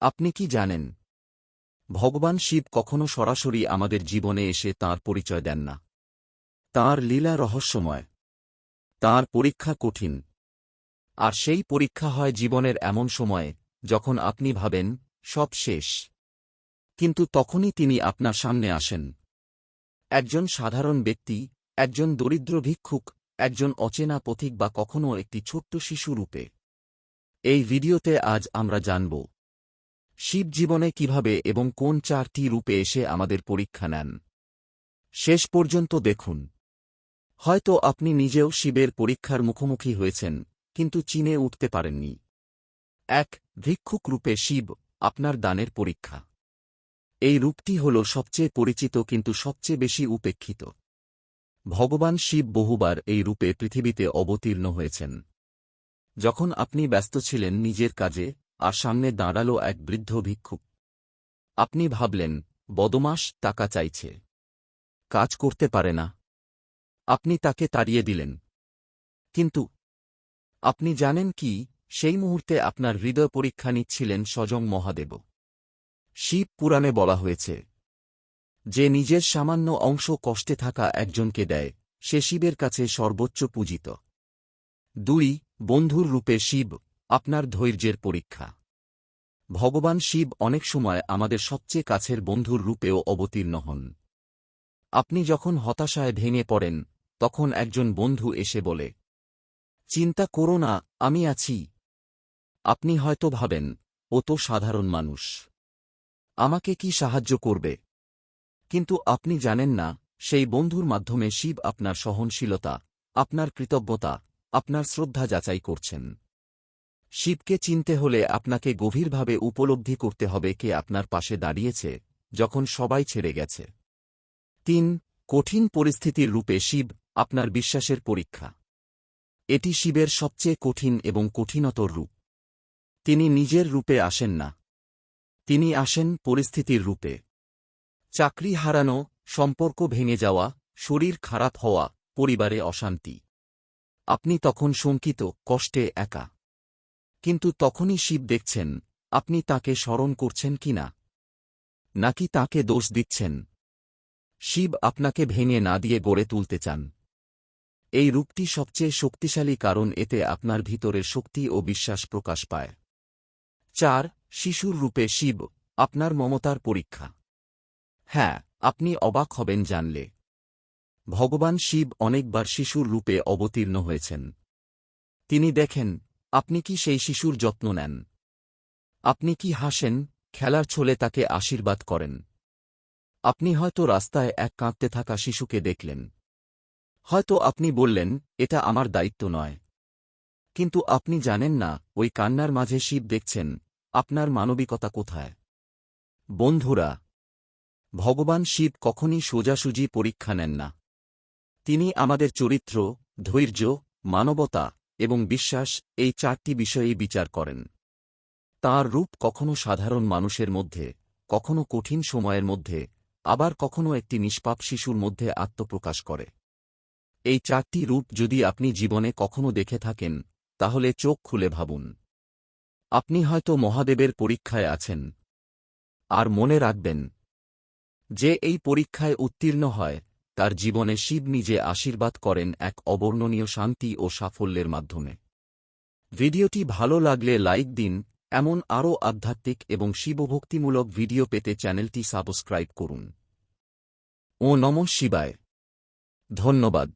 আপনি কি জানেন? ভগবান শিব কখনো সরাসরি আমাদের জীবনে এসে তার পরিচয় দেন না। তাঁর লীলা রহস্যময়। তাঁর পরীক্ষা কঠিন। আর সেই পরীক্ষা হয় জীবনের এমন সময়ে, যখন আপনি ভাবেন, সব শেষ। কিন্তু তখনই তিনি আপনার সামনে আসেন। একজন সাধারণ ব্যক্তি, একজন দরিদ্র ভিক্ষুক, একজন অচেনা পথিক বা কখনও একটি ছোট্ট শিশু রূপে। এই ভিডিওতে আজ আমরা জানব শিব জীবনে কীভাবে এবং কোন চারটি রূপে এসে আমাদের পরীক্ষা নেন। শেষ পর্যন্ত দেখুন। হয়তো আপনি নিজেও শিবের পরীক্ষার মুখোমুখি হয়েছেন, কিন্তু চিনে উঠতে পারেননি। এক, ভিক্ষুক রূপে শিব আপনার দানের পরীক্ষা। এই রূপটি হল সবচেয়ে পরিচিত কিন্তু সবচেয়ে বেশি উপেক্ষিত। ভগবান শিব বহুবার এই রূপে পৃথিবীতে অবতীর্ণ হয়েছেন। যখন আপনি ব্যস্ত ছিলেন নিজের কাজে আর সামনে দাঁড়াল এক বৃদ্ধ ভিক্ষুক। আপনি ভাবলেন বদমাস টাকা চাইছে। কাজ করতে পারে না। আপনি তাকে তাড়িয়ে দিলেন। কিন্তু আপনি জানেন কি, সেই মুহূর্তে আপনার হৃদয় পরীক্ষা নিচ্ছিলেন স্বজং মহাদেব। শিব পুরাণে বলা হয়েছে, যে নিজের সামান্য অংশ কষ্টে থাকা একজনকে দেয়, সে শিবের কাছে সর্বোচ্চ পূজিত। দুই, বন্ধুর রূপে শিব আপনার ধৈর্যের পরীক্ষা। ভগবান শিব অনেক সময় আমাদের সবচেয়ে কাছের বন্ধুর রূপেও অবতীর্ণ হন। আপনি যখন হতাশায় ভেঙে পড়েন, তখন একজন বন্ধু এসে বলে, চিন্তা করো না, আমি আছি। আপনি হয়তো ভাবেন, ও তো সাধারণ মানুষ। আমাকে কি সাহায্য করবে? কিন্তু আপনি জানেন না, সেই বন্ধুর মাধ্যমে শিব আপনার সহনশীলতা, আপনার কৃতজ্ঞতা, আপনার শ্রদ্ধা যাচাই করছেন। শিবকে চিনতে হলে আপনাকে গভীরভাবে উপলব্ধি করতে হবে কে আপনার পাশে দাঁড়িয়েছে, যখন সবাই ছেড়ে গেছে। তিন, কঠিন পরিস্থিতির রূপে শিব আপনার বিশ্বাসের পরীক্ষা। এটি শিবের সবচেয়ে কঠিন এবং কঠিনতর রূপ। তিনি নিজের রূপে আসেন না। তিনি আসেন পরিস্থিতির রূপে। চাকরি হারানো, সম্পর্ক ভেঙে যাওয়া, শরীর খারাপ হওয়া, পরিবারে অশান্তি। আপনি তখন শঙ্কিত, কষ্টে একা। কিন্তু তখনই শিব দেখছেন, আপনি তাকে স্মরণ করছেন কি না? নাকি তাকে দোষ দিচ্ছেন? শিব আপনাকে ভেঙে না দিয়ে গড়ে তুলতে চান। এই রূপটি সবচেয়ে শক্তিশালী কারণ এতে আপনার ভিতরের শক্তি ও বিশ্বাস প্রকাশ পায়। চার, শিশুর রূপে শিব, আপনার মমতার পরীক্ষা। হ্যাঁ আপনি অবাক হবেন জানলে। ভগবান শিব অনেকবার শিশুর রূপে অবতীর্ণ হয়েছেন। তিনি দেখেন আপনি কি সেই শিশুর যত্ন নেন? আপনি কি হাসেন, খেলার ছলে তাকে আশীর্বাদ করেন? আপনি হয়তো রাস্তায় এক কাঁদতে থাকা শিশুকে দেখলেন। হয়তো আপনি বললেন, এটা আমার দায়িত্ব নয়। কিন্তু আপনি জানেন না, ওই কান্নার মাঝে শিব দেখছেন, আপনার মানবিকতা কোথায়? বন্ধুরা, ভগবান শিব কখনই সোজাসুজি পরীক্ষা নেন না। তিনি আমাদের চরিত্র, ধৈর্য, মানবতা এবং বিশ্বাস এই চারটি বিষয়েই বিচার করেন। তার রূপ কখনো সাধারণ মানুষের মধ্যে, কখনো কঠিন সময়ের মধ্যে, আবার কখনো একটি নিষ্পাপ শিশুর মধ্যে আত্মপ্রকাশ করে। এই চারটি রূপ যদি আপনি জীবনে কখনো দেখে থাকেন, তাহলে চোখ খুলে ভাবুন। আপনি হয়তো মহাদেবের পরীক্ষায় আছেন। আর মনে রাখবেন যে এই পরীক্ষায় উত্তীর্ণ হয় তার জীবনে শিব নিজে আশীর্বাদ করেন এক অবর্ণনীয় শান্তি ও সাফল্যের মাধ্যমে। ভিডিওটি ভালো লাগলে লাইক দিন, এমন আরও আধ্যাত্মিক এবং শিবভক্তিমূলক ভিডিও পেতে চ্যানেলটি সাবস্ক্রাইব করুন। ও নম শিবায়। ধন্যবাদ।